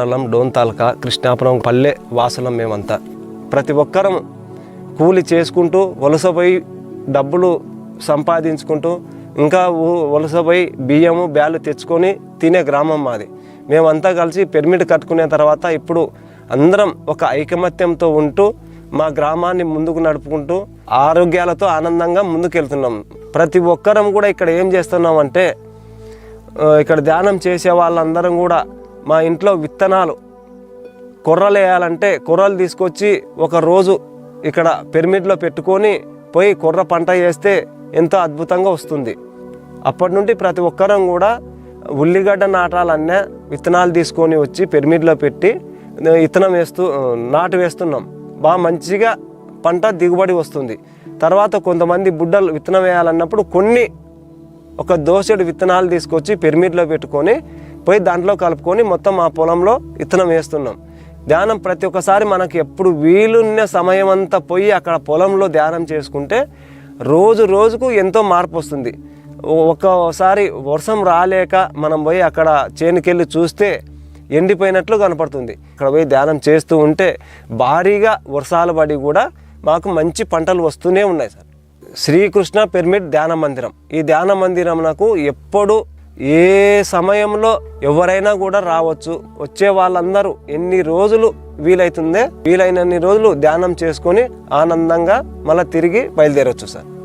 స్థలం డోన్ తాలూకా కృష్ణాపురం పల్లె వాసులం మేమంతా. ప్రతి ఒక్కరం కూలి చేసుకుంటూ వలసపోయి డబ్బులు సంపాదించుకుంటూ ఇంకా వలస వలసపోయి బియ్యము బ్యాలు తెచ్చుకొని తినే గ్రామం మాది. మేమంతా కలిసి పిరమిడ్ కట్టుకునే తర్వాత ఇప్పుడు అందరం ఒక ఐకమత్యంతో ఉంటూ మా గ్రామాన్ని ముందుకు నడుపుకుంటూ ఆరోగ్యాలతో ఆనందంగా ముందుకెళ్తున్నాం. ప్రతి ఒక్కరం కూడా ఇక్కడ ఏం చేస్తున్నాం అంటే ఇక్కడ ధ్యానం చేసే వాళ్ళందరం కూడా మా ఇంట్లో విత్తనాలు కొర్రలు వేయాలంటే కొర్రలు తీసుకొచ్చి ఒక రోజు ఇక్కడ పిరమిడ్లో పెట్టుకొని పోయి కొర్ర పంట వేస్తే ఎంతో అద్భుతంగా వస్తుంది. అప్పటి నుండి ప్రతి ఒక్కరం కూడా ఉల్లిగడ్డ నాటాలన్నా విత్తనాలు తీసుకొని వచ్చి పిరమిడ్లో పెట్టి విత్తనం వేస్తూ నాటు వేస్తున్నాం. బాగా మంచిగా పంట దిగుబడి వస్తుంది. తర్వాత కొంతమంది బుడ్డలు విత్తనం వేయాలన్నప్పుడు కొన్ని ఒక దోసెడు విత్తనాలు తీసుకొచ్చి పిరమిడ్లో పెట్టుకొని పోయి దాంట్లో కలుపుకొని మొత్తం ఆ పొలంలో విత్తనం వేస్తున్నాం. ధ్యానం ప్రతి ఒక్కసారి మనకి ఎప్పుడు వీలున్న సమయం అంతా పోయి అక్కడ పొలంలో ధ్యానం చేసుకుంటే రోజు రోజుకు ఎంతో మార్పు వస్తుంది. ఒ- ఒక్కోసారి వర్షం రాలేక మనం పోయి అక్కడ చేనుకెళ్ళి చూస్తే ఎండిపోయినట్లు కనపడుతుంది. ఇక్కడ పోయి ధ్యానం చేస్తూ ఉంటే భారీగా వర్షాలు పడి కూడా మాకు మంచి పంటలు వస్తూనే ఉన్నాయి సార్. శ్రీకృష్ణ పిరమిడ్ ధ్యాన మందిరం. ఈ ధ్యాన మందిరం నాకు ఎప్పుడు ఏ సమయంలో ఎవరైనా కూడా రావచ్చు. వచ్చే వాళ్ళందరూ ఎన్ని రోజులు వీలైతుందే వీలైనన్ని రోజులు ధ్యానం చేసుకొని ఆనందంగా మళ్ళీ తిరిగి బయలుదేరవచ్చు సార్.